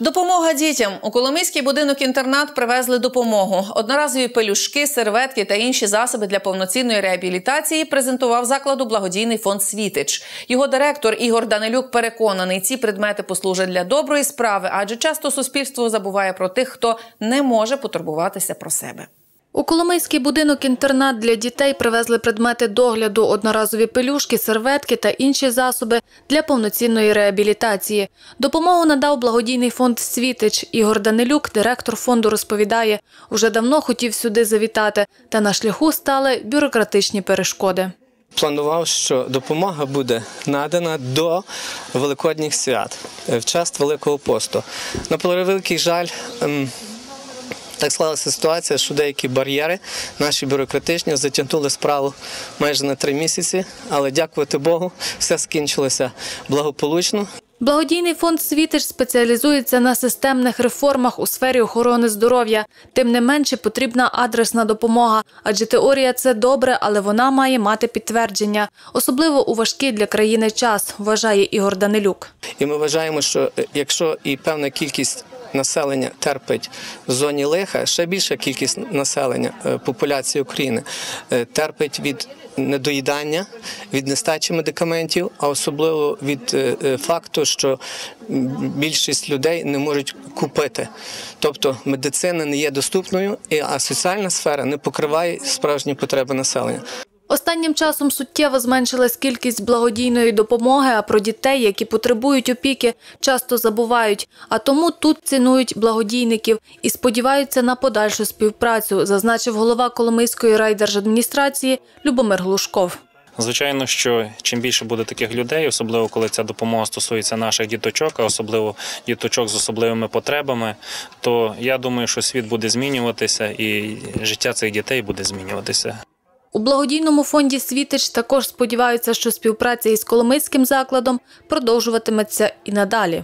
Допомога дітям у Коломийський будинок-інтернат привезли допомогу. Одноразові пелюшки, серветки та інші засоби для повноцінної реабілітації презентував закладу благодійний фонд Світич. Його директор Ігор Данилюк переконаний, ці предмети послужать для доброї справи, адже часто суспільство забуває про тих, хто не може потурбуватися про себе. У Коломийський будинок-інтернат для дітей привезли предмети догляду, одноразові пелюшки, серветки та інші засоби для повноцінної реабілітації. Допомогу надав благодійний фонд «Світич». Ігор Данилюк, директор фонду, розповідає, уже давно хотів сюди завітати, та на шляху стали бюрократичні перешкоди. Планував, що допомога буде надана до Великодніх свят е, в час Великого посту. На превеликий жаль. Так склалася ситуація, що деякі бар'єри наші бюрократичні затягнули справу майже на три місяці, але дякувати Богу, все скінчилося благополучно. Благодійний фонд «Світич» спеціалізується на системних реформах у сфері охорони здоров'я. Тим не менше потрібна адресна допомога, адже теорія – це добре, але вона має мати підтвердження. Особливо у важкий для країни час, вважає Ігор Данилюк. І ми вважаємо, що е, якщо і певна кількість населення терпить в зоні лиха, ще більша кількість населення е, популяції України е, терпить від недоїдання, від нестачі медикаментів, а особливо від е, факту, що більшість людей не можуть купити. Тобто медицина не є доступною, а соціальна сфера не покриває справжні потреби населення. Останнім часом суттєво зменшилась кількість благодійної допомоги, а про дітей, які потребують опіки, часто забувають. А тому тут цінують благодійників і сподіваються на подальшу співпрацю, зазначив голова Коломийської райдержадміністрації Любомир Глушков. Звичайно, що чим більше буде таких людей, особливо коли ця допомога стосується наших діточок, а особливо діточок з особливими потребами, то я думаю, що світ буде змінюватися і життя цих дітей буде змінюватися. У благодійному фонді «Світич» також сподіваються, що співпраця із Коломийським закладом продовжуватиметься і надалі.